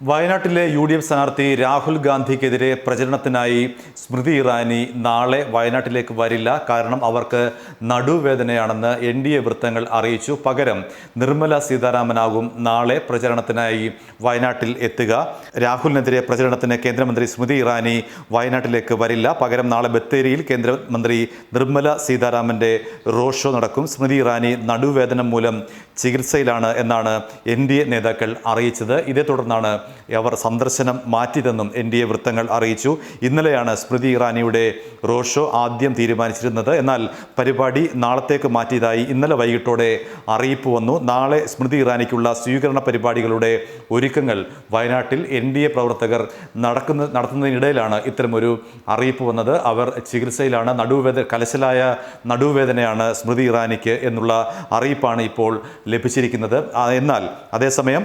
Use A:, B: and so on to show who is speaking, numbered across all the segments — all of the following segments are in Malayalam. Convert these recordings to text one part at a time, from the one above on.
A: വയനാട്ടിലെ യു ഡി എഫ് സ്ഥാനാർത്ഥി രാഹുൽ ഗാന്ധിക്കെതിരെ പ്രചരണത്തിനായി സ്മൃതി ഇറാനി നാളെ വയനാട്ടിലേക്ക് വരില്ല. കാരണം അവർക്ക് നടുവേദനയാണെന്ന് എൻ ഡി എ വൃത്തങ്ങൾ അറിയിച്ചു. പകരം നിർമ്മല സീതാരാമനാകും നാളെ പ്രചരണത്തിനായി വയനാട്ടിൽ എത്തുക. രാഹുലിനെതിരെ പ്രചരണത്തിന് കേന്ദ്രമന്ത്രി സ്മൃതി ഇറാനി വയനാട്ടിലേക്ക് വരില്ല. പകരം നാളെ ബത്തേരിയിൽ കേന്ദ്രമന്ത്രി നിർമ്മല സീതാരാമന്റെ റോഡ് ഷോ നടക്കും. സ്മൃതി ഇറാനി നടുവേദന മൂലം ചികിത്സയിലാണ് എന്നാണ് എൻ ഡി എ നേതാക്കൾ അറിയിച്ചത്. ഇതേ തുടർന്നാണ് അവർ സന്ദർശനം മാറ്റിയതെന്നും എൻ ഡി എ വൃത്തങ്ങൾ അറിയിച്ചു. ഇന്നലെയാണ് സ്മൃതി ഇറാനിയുടെ റോഡ് ഷോ ആദ്യം തീരുമാനിച്ചിരുന്നത്. എന്നാൽ പരിപാടി നാളത്തേക്ക് മാറ്റിയതായി ഇന്നലെ വൈകിട്ടോടെ അറിയിപ്പ് വന്നു. നാളെ സ്മൃതി ഇറാനിക്കുള്ള സ്വീകരണ പരിപാടികളുടെ ഒരുക്കങ്ങൾ വയനാട്ടിൽ എൻ ഡി എ പ്രവർത്തകർ നടക്കുന്ന നടത്തുന്നതിനിടയിലാണ് ഇത്തരമൊരു അറിയിപ്പ് വന്നത്. അവർ ചികിത്സയിലാണ്. നടുവേദന കലശലായ നടുവേദനയാണ് സ്മൃതി ഇറാനിക്ക് എന്നുള്ള അറിയിപ്പാണ് ഇപ്പോൾ ലഭിച്ചിരിക്കുന്നത്. എന്നാൽ അതേസമയം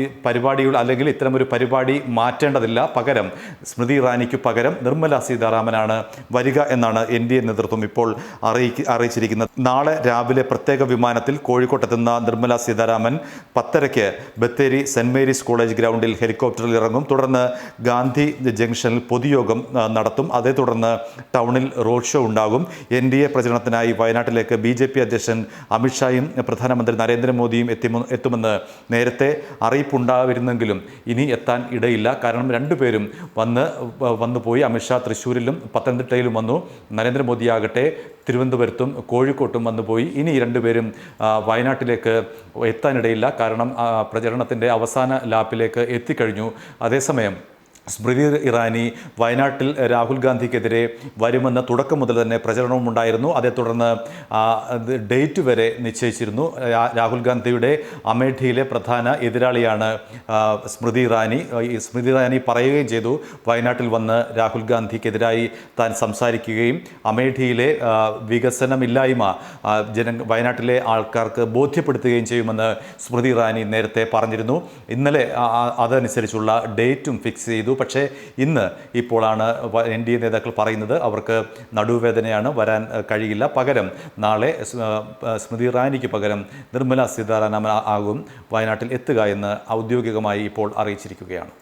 A: ഈ പരിപാടികൾ അല്ലെങ്കിൽ ഇത്തരമൊരു പരിപാടി മാറ്റേണ്ടതില്ല. പകരം സ്മൃതി ഇറാനിക്ക് പകരം നിർമ്മല സീതാരാമനാണ് വരിക എന്നാണ് എൻ ഡി എ നേതൃത്വം ഇപ്പോൾ അറിയിക്ക അറിയിച്ചിരിക്കുന്നത്. നാളെ രാവിലെ പ്രത്യേക വിമാനത്തിൽ കോഴിക്കോട്ടെത്തുന്ന നിർമ്മല സീതാരാമൻ പത്തരയ്ക്ക് ബത്തേരി സെന്റ് മേരീസ് കോളേജ് ഗ്രൗണ്ടിൽ ഹെലികോപ്റ്ററിൽ ഇറങ്ങും. തുടർന്ന് ഗാന്ധി ജംഗ്ഷനിൽ പൊതുയോഗം നടത്തും. അതേ തുടർന്ന് ടൗണിൽ റോഡ് ഷോ ഉണ്ടാകും. എൻ ഡി എ പ്രചരണത്തിനായി വയനാട്ടിലേക്ക് ബി ജെ പി അധ്യക്ഷൻ അമിത്ഷായും പ്രധാനമന്ത്രി നരേന്ദ്രമോദിയും എത്തിമു എത്തുമെന്ന് നേരത്തെ അറിയിപ്പുണ്ടായിരുന്നെങ്കിലും ഇനി എത്താൻ ഇടയില്ല. കാരണം രണ്ടുപേരും വന്ന് വന്നു പോയി. അമിത്ഷാ തൃശ്ശൂരിലും പത്തനംതിട്ടയിലും വന്നു. നരേന്ദ്രമോദിയാകട്ടെ തിരുവനന്തപുരത്തും കോഴിക്കോട്ടും വന്നുപോയി ഇനി രണ്ടുപേരും വയനാട്ടിലേക്ക് എത്താനിടയില്ല. കാരണം പ്രചരണത്തിന്റെ അവസാന ലാപ്പിലേക്ക് എത്തിക്കഴിഞ്ഞു. അതേസമയം സ്മൃതി ഇറാനി വയനാട്ടിൽ രാഹുൽ ഗാന്ധിക്കെതിരെ വരുമെന്ന തുടക്കം മുതൽ തന്നെ പ്രചരണവും ഉണ്ടായിരുന്നു. അതേ തുടർന്ന് ഡേറ്റ് വരെ നിശ്ചയിച്ചിരുന്നു. രാഹുൽ ഗാന്ധിയുടെ അമേഠിയിലെ പ്രധാന എതിരാളിയാണ് സ്മൃതി ഇറാനി. സ്മൃതി ഇറാനി പറയുകയും ചെയ്തു വയനാട്ടിൽ വന്ന് രാഹുൽ ഗാന്ധിക്കെതിരായി താൻ സംസാരിക്കുകയും അമേഠിയിലെ വികസനമില്ലായ്മ ജന വയനാട്ടിലെ ആൾക്കാർക്ക് ബോധ്യപ്പെടുത്തുകയും ചെയ്യുമെന്ന് സ്മൃതി ഇറാനി നേരത്തെ പറഞ്ഞിരുന്നു. ഇന്നലെ അതനുസരിച്ചുള്ള ഡേറ്റും ഫിക്സ് ചെയ്തു. പക്ഷേ ഇന്ന് ഇപ്പോഴാണ് എൻ ഡി എ നേതാക്കൾ പറയുന്നത് അവർക്ക് നടുവേദനയാണ് വരാൻ കഴിയില്ല. പകരം നാളെ സ്മൃതി ഇറാനിക്ക് പകരം നിർമ്മല സീതാരാമൻ ആകും. വയനാട്ടിൽ എത്തുക എന്ന് ഔദ്യോഗികമായി ഇപ്പോൾ അറിയിച്ചിരിക്കുകയാണ്.